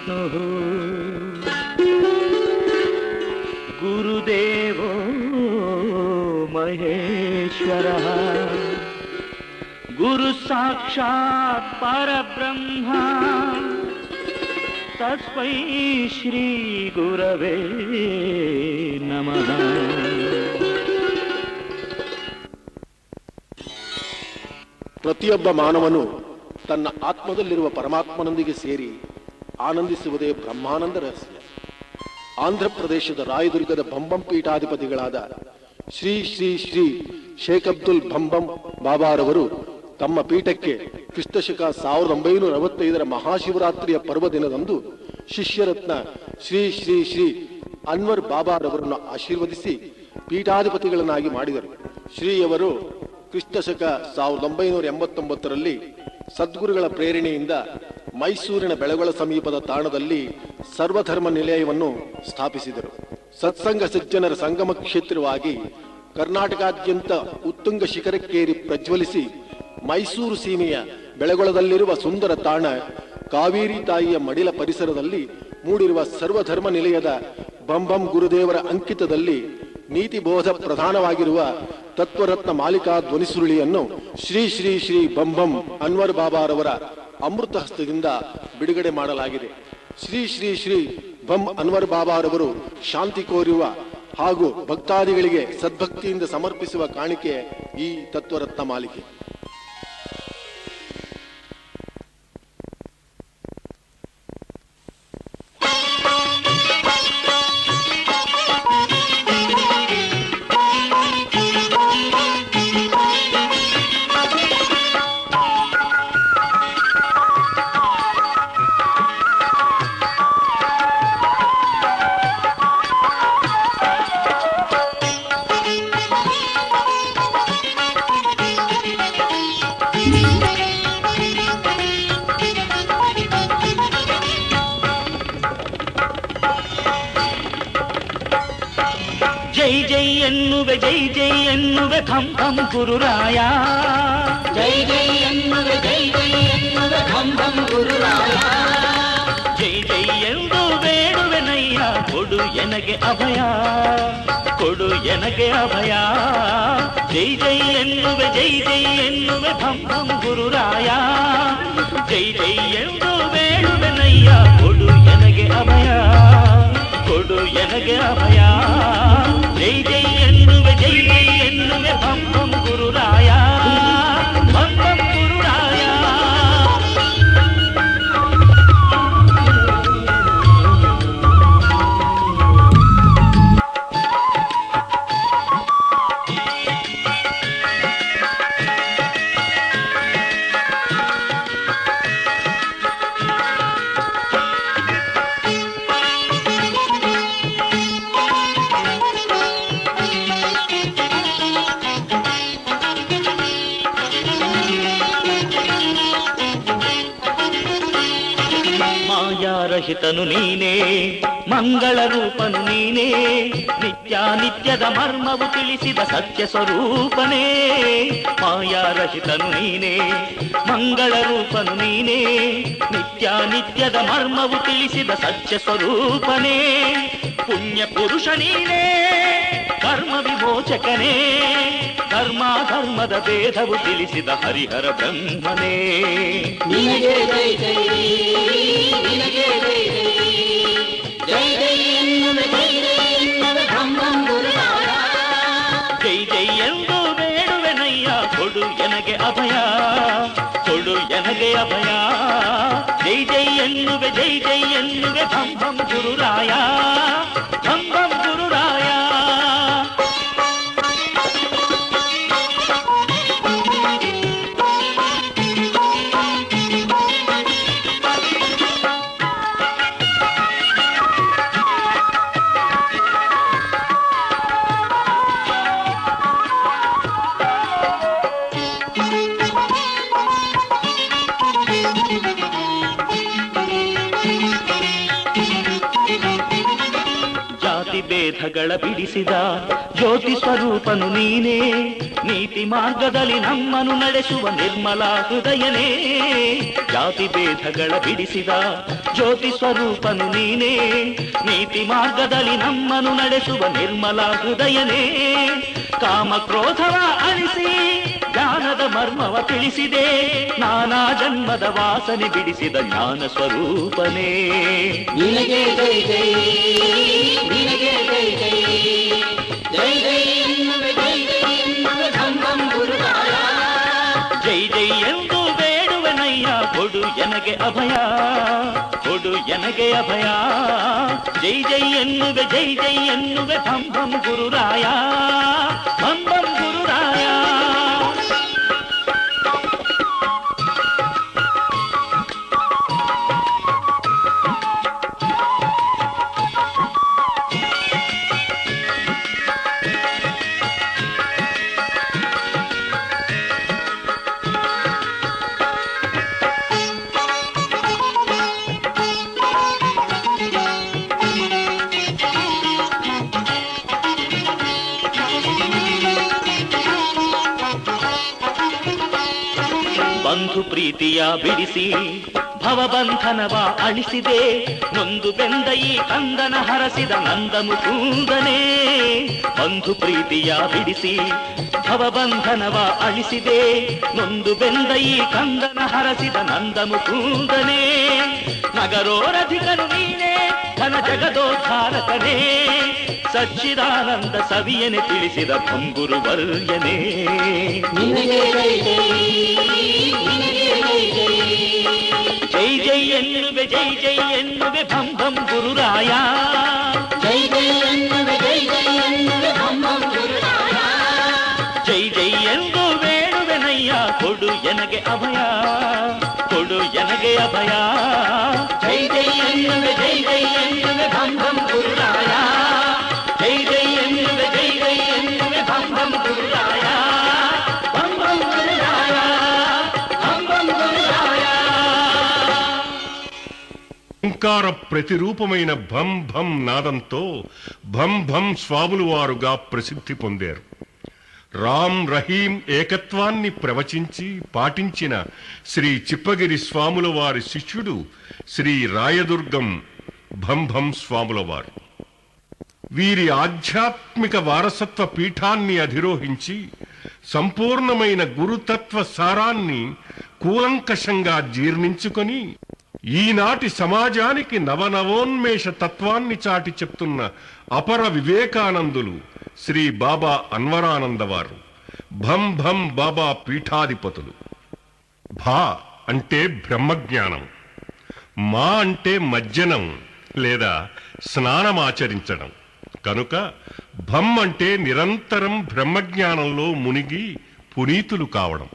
गुरुर्ब्रह्मा गुरुर्विष्णुः गुरुदेवो महेश्वरः गुरुसाक्षात् परब्रह्मा तस्मै श्रीगुरवे नमः ಪ್ರತಿಯೊಬ್ಬ ಮಾನವನು ತನ್ನ ಆತ್ಮದಲ್ಲಿರುವ ಪರಮಾತ್ಮನೊಂದಿಗೆ ಸೇರಿ ಆನಂದಿಸುವುದೇ ಬ್ರಹ್ಮಾನಂದ ರಹಸ್ಯ. ಆಂಧ್ರ ಪ್ರದೇಶದ ರಾಯದುರ್ಗದ ಬಂಬಂ ಪೀಠಾಧಿಪತಿಗಳಾದ ಶ್ರೀ ಶ್ರೀ ಶ್ರೀ ಶೇಖ್ ಅಬ್ದುಲ್ ಬಂಬಂ ಬಾಬಾರವರು ತಮ್ಮ ಪೀಠಕ್ಕೆ ಕ್ರಿಸ್ತಶಕ ಸಾವಿರದ ಒಂಬೈನೂರ ಅರವತ್ತೈದರ ಮಹಾಶಿವರಾತ್ರಿಯ ಪರ್ವದಿನದಂದು ಶಿಷ್ಯರತ್ನ ಶ್ರೀ ಶ್ರೀ ಶ್ರೀ ಅನ್ವರ್ ಬಾಬಾರವರನ್ನು ಆಶೀರ್ವದಿಸಿ ಪೀಠಾಧಿಪತಿಗಳನ್ನಾಗಿ ಮಾಡಿದರು. ಶ್ರೀಯವರು ಕ್ರಿಸ್ತಶಕ ಸಾವಿರದ ಒಂಬೈನೂರ ಎಂಬತ್ತೊಂಬತ್ತರಲ್ಲಿ ಸದ್ಗುರುಗಳ ಪ್ರೇರಣೆಯಿಂದ ಮೈಸೂರಿನ ಬೆಳಗೊಳ ಸಮೀಪದ ತಾಣದಲ್ಲಿ ಸರ್ವಧರ್ಮ ನಿಲಯವನ್ನು ಸ್ಥಾಪಿಸಿದರು. ಸತ್ಸಂಗ ಸಜ್ಜನರ ಸಂಗಮ ಕ್ಷೇತ್ರವಾಗಿ ಕರ್ನಾಟಕಾದ್ಯಂತ ಉತ್ತುಂಗ ಶಿಖರಕ್ಕೇರಿ ಪ್ರಜ್ವಲಿಸಿ ಮೈಸೂರು ಸೀಮೆಯ ಬೆಳಗೊಳದಲ್ಲಿರುವ ಸುಂದರ ತಾಣ ಕಾವೇರಿ ತಾಯಿಯ ಮಡಿಲ ಪರಿಸರದಲ್ಲಿ ಮೂಡಿರುವ ಸರ್ವಧರ್ಮ ನಿಲಯದ ಬಂಬಂ ಗುರುದೇವರ ಅಂಕಿತದಲ್ಲಿ ನೀತಿ ಬೋಧ ಪ್ರಧಾನವಾಗಿರುವ ತತ್ವರತ್ನ ಮಾಲಿಕಾ ಧ್ವನಿಸುರುಳಿಯನ್ನು ಶ್ರೀ ಶ್ರೀ ಶ್ರೀ ಬಂಬಂ ಅನ್ವರ್ ಬಾಬಾರವರ ಅಮೃತ ಹಸ್ತದಿಂದ ಬಿಡುಗಡೆ ಮಾಡಲಾಗಿದೆ. ಶ್ರೀ ಶ್ರೀ ಶ್ರೀ ಬಂ ಅನ್ವರ್ ಬಾಬಾರವರು ಶಾಂತಿ ಕೋರುವ ಹಾಗೂ ಭಕ್ತಾದಿಗಳಿಗೆ ಸದ್ಭಕ್ತಿಯಿಂದ ಸಮರ್ಪಿಸುವ ಕಾಣಿಕೆ ಈ ತತ್ವರತ್ನ ಮಾಲಿಕೆ. ಜೈ ಜೈ ಎನ್ನುವೆ ಜೈ ಜೈ ಎನ್ನುವೆ ಖಂ ಖಂ ಗುರುರಾಯ ಜೈ ಜೈ ಎನ್ನುವೆ ಜೈ ಜೈ ಎನ್ನುವೆ ಭಂ ಭಂ ಗುರುರಾಯ ಜೈ ಜೈ ಎಂದು ಬೇಡುವೆನಯ್ಯ ಕೊಡು ಎನಗೆ ಅಭಯ ಕೊಡು ಎನಗೆ ಅಭಯ ಜೈ ಜೈ ಎನ್ನುವೆ ಜೈ ಜೈ ಎನ್ನುವೆ ಭಂ ಭಂ ಗುರುರಾಯ ಜೈ ಜೈ ಎಂದು ಬೇಡುವೆನಯ್ಯ ಕೊಡು ಎನಗೆ ಅಭಯ ಕೊಡು ಎನಗೆ ಅಭಯ ಜೈ ಜೈ ಎನ್ನುವೆ ಜೈ ಜೈ ಎನ್ನುವೆ ಭಂ ಭಂ ಮಾಯಾರಹಿತನು ನೀನೇ ಮಂಗಳ ರೂಪನು ನೀನೇ ನಿತ್ಯ ನಿತ್ಯದ ಮರ್ಮವು ತಿಳಿಸಿದ ಸತ್ಯ ಸ್ವರೂಪನೇ ಮಾಯಾರಹಿತನು ನೀನೇ ಮಂಗಳ ರೂಪನು ನೀನೇ ನಿತ್ಯ ನಿತ್ಯದ ಮರ್ಮವು ತಿಳಿಸಿದ ಸತ್ಯ ಸ್ವರೂಪನೇ ಪುಣ್ಯ ಪುರುಷ ನೀನೇ ಕರ್ಮ ವಿಮೋಚಕನೇ ಧರ್ಮ ಧರ್ಮದ ಭೇದವು ತಿಳಿಸಿದ ಹರಿಹರ ಬ್ರಹ್ಮನೇ ನಿನಗೆ ಜೈ ಜೈ ನಿನಗೆ ಜೈ ಜೈ ಜೈ ಜೈ ಎನ್ನುವೆ ಜೈ ಜೈ ಎನ್ನುವೆ ಭಂ ಭಂ ಗುರುರಾಯ ಜೈ ಜೈ ಎಂದು ಬೇಡುವೆನಯ್ಯ ಕೊಡು ಎನಗೆ ಅಭಯ ಕೊಡು ಎನಗೆ ಅಭಯ ಜೈ ಜೈ ಎನ್ನುವೆ ಜೈ ಜೈ ಎನ್ನುವೆ ಭಂ ಭಂ ಗುರುರಾಯ ಭಂ ಭಂ ಗುರುರಾಯ ಭೇದಗಳ ಬಿಡಿಸಿದ ಜ್ಯೋತಿ ಸ್ವರೂಪನು ನೀನೇ. ನೀತಿ ಮಾರ್ಗದಲ್ಲಿ ನಮ್ಮನು ನಡೆಸುವ ನಿರ್ಮಲ ಹೃದಯನೇ. ಜಾತಿ ಭೇದಗಳ ಬಿಡಿಸಿದ ಜ್ಯೋತಿ ಸ್ವರೂಪನು ನೀನೇ. ನೀತಿ ಮಾರ್ಗದಲ್ಲಿ ನಮ್ಮನು ನಡೆಸುವ ನಿರ್ಮಲ ಹೃದಯನೇ. ಕಾಮ ಕ್ರೋಧವ ಅಳಿಸಿ ಜ್ಞಾನದ ಮರ್ಮವ ತಿಳಿಸಿದೆ ನಾನಾ ಜನ್ಮದ ವಾಸನೆ ಬಿಡಿಸಿದ ಜ್ಞಾನ ಸ್ವರೂಪನೇ ನಿನಗೆ ಜೈ ಜೈ ನಿನಗೆ ಜೈ ಜೈ ಜೈ ಜೈ ಎನ್ನುವೆ ಜೈ ಜೈ ಎನ್ನುವೆ ಭಂ ಭಂ ಗುರುರಾಯ ಜೈ ಜೈ ಎಂದು ಬೇಡುವೆನಯ್ಯ ಕೊಡು ಎನಗೆ ಅಭಯ ಕೊಡು ಎನಗೆ ಅಭಯ ಜೈ ಜೈ ಎನ್ನುವೆ ಜೈ ಜೈ ಎನ್ನುವೆ ಭಂ ಭಂ ಗುರುರಾಯ ಭಂ ಪ್ರೀತಿಯ ಬಿಡಿಸಿ ಭವಬಂಧನವ ಅಳಿಸಿದೆ. ನೊಂದು ಬೆಂದ ಈ ಕಂದನ ಹರಸಿದ ನಂದ ಮುಕುಂದನೇ ಬಂಧು ಪ್ರೀತಿಯ ಬಿಡಿಸಿ ಭವಬಂಧನವ ಅಳಿಸಿದೆ. ನೊಂದು ಬೆಂದ ಈ ಕಂದನ ಹರಸಿದ ನಂದ ಮುಕುಂದನೇ ನಗರೋರಧಿಕನು ನೀನೇ ಘನ ಜಗದೋದ್ಧಾರಕನೇ. ಸಚ್ಚಿದಾನಂದ ಸವಿಯನೆ ತಿಳಿಸಿದ ಪಂಗುರು ವರ್ಯನೇ. ಎನ್ನುವೆ ಭಂ ಭಂ ಗುರುರಾಯ ಜೈ ಜೈ ಎನ್ನುವೆ ಜೈ ಜೈ ಎನ್ನುವೆ ಭಂ ಭಂ ಗುರುರಾಯ ಜೈ ಜೈ ಎಂದು ಬೇಡುವೆನಯ್ಯ ಕೊಡು ಎನಗೆ ಅಭಯ ಕೊಡು ಎನಗೆ ಅಭಯ ಜೈ ಜೈ ಎನ್ನುವೆ ಜೈ ಜೈ ಎನ್ನುವೆ ಭಂ ಭಂ ಗುರುರಾಯ ఓంకార ప్రతిరూపమైన భం భం నాదంతో భం భం స్వాములు వారుగా ప్రసిద్ధి పొందారు. రామ్ రహీం ఏకత్వాన్ని ప్రవచించి పాటించిన శ్రీ చిప్పగిరి స్వాముల వారి శిష్యుడు శ్రీ రాయదుర్గం భంభం స్వాములవారు స్వాముల వారు. వీరి ఆధ్యాత్మిక వారసత్వ పీఠాన్ని అధిరోహించి సంపూర్ణమైన గురుతత్వ సారాన్ని కూలంకషంగా జీర్ణించుకొని ఈనాటి సమాజానికి నవనవోన్మేష తత్వాన్ని చాటి చెప్తున్న అపర వివేకానందులు శ్రీ బాబా అన్వరానందవారు. భం భం బాబా పీఠాధిపతులు. భా అంటే బ్రహ్మజ్ఞానం. మా అంటే మజ్జనం లేదా స్నానమాచరించడం. కనుక భం అంటే నిరంతరం బ్రహ్మజ్ఞానంలో మునిగి పునీతులు కావడం.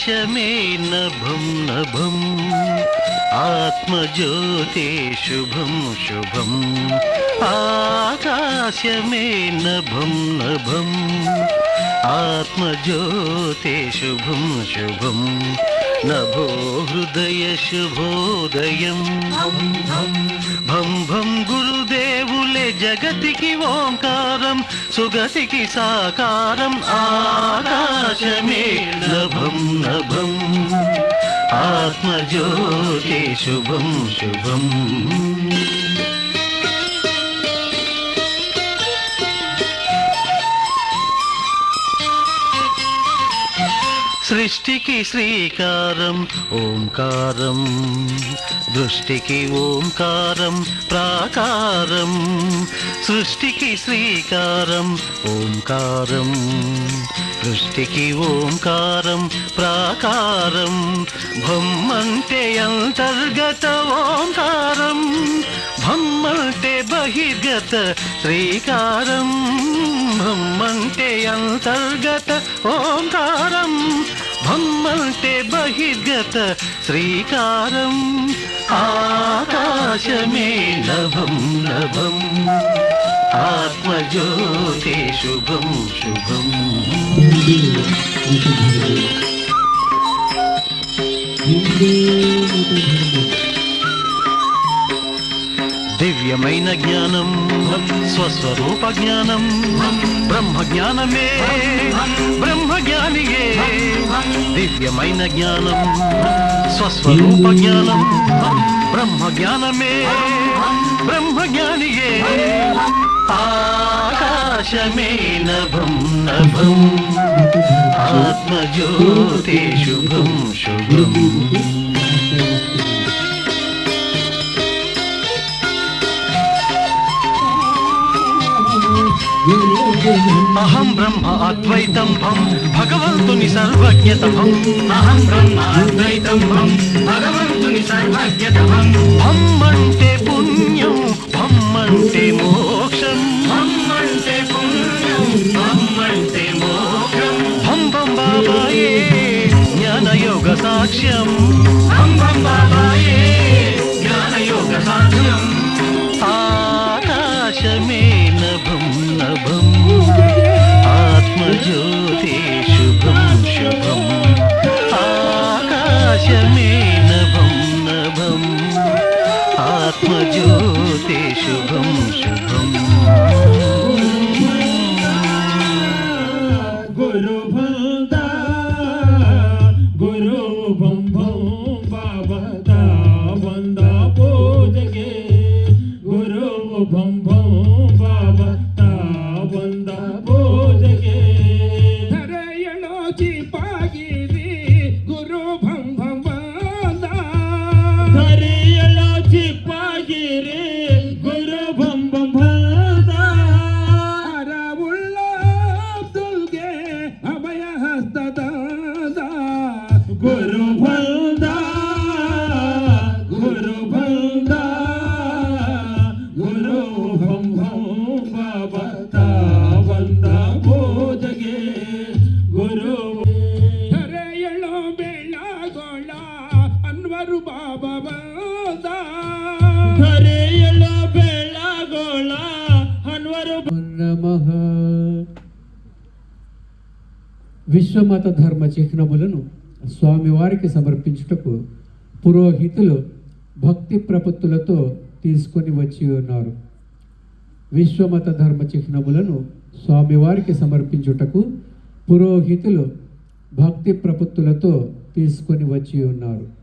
ఆకాశమే నభం నభం ఆత్మజ్యోతి శుభం శుభం ఆకాశమే నభం నభం ఆత్మజ్యోతి శుభం శుభం నభో హృదయ శుభోదయం భం భం గురుదేవులే జగతికి ఓంకారం సుగతికి సాకారం ఆకాశమే నభం నభం ఆత్మజ్యోతి శుభం శుభం. సృష్టికి శ్రీకారం ఓంకారం. దృష్టికి ఓంకారం ప్రాకారం. సృష్టికి శ్రీకారం ఓంకారం. దృష్టికి ఓంకారం ప్రాకారం. భమ్మంటే అంతర్గత ఓంకారం. భమ్మంటే బహిర్గత శ్రీకారం. భమ్మంటే అంతర్గత ఓంకారం. భమ్మంటే బహిర్గత శ్రీకారం ఆకాశమే నభం నభం ఆత్మజ్యోతి శుభం శుభం. దివ్యమైన జ్ఞానం స్వస్వరూప జ్ఞానం బ్రహ్మ జ్ఞానమే బ్రహ్మ జ్ఞానియే దివ్యమైన జ్ఞానం. స్వస్వరూప జ్ఞానం బ్రహ్మ జ్ఞానమే బ్రహ్మ జ్ఞానియే ఆకాశమే నభం. నభం ఆత్మజ్యోతి శుభం శుభం. అహం బ్రహ్మ అద్వైతం భం భగవంతుని సర్వజ్ఞత అహం బ్రహ్మ అద్వైతం భం భగవంతుని సర్వజ్ఞత భం అంటే పుణ్యం భం అంటే మోక్షం భం అంటే పుణ్యం భం అంటే మోక్షం భం భం బాబాయే జ్ఞానయోగ సాక్ష్యం భం భం బాబాయే జ్ఞానయోగ సాక్ష్యం ఆకాశమే నభం నభం నమః. విశ్వమత ధర్మ చిహ్నములను స్వామివారికి సమర్పించుటకు పురోహితులు భక్తి ప్రపత్తులతో తీసుకొని వచ్చి ఉన్నారు. విశ్వమత ధర్మ చిహ్నములను స్వామివారికి సమర్పించుటకు పురోహితులు భక్తి ప్రపత్తులతో తీసుకొని వచ్చి ఉన్నారు.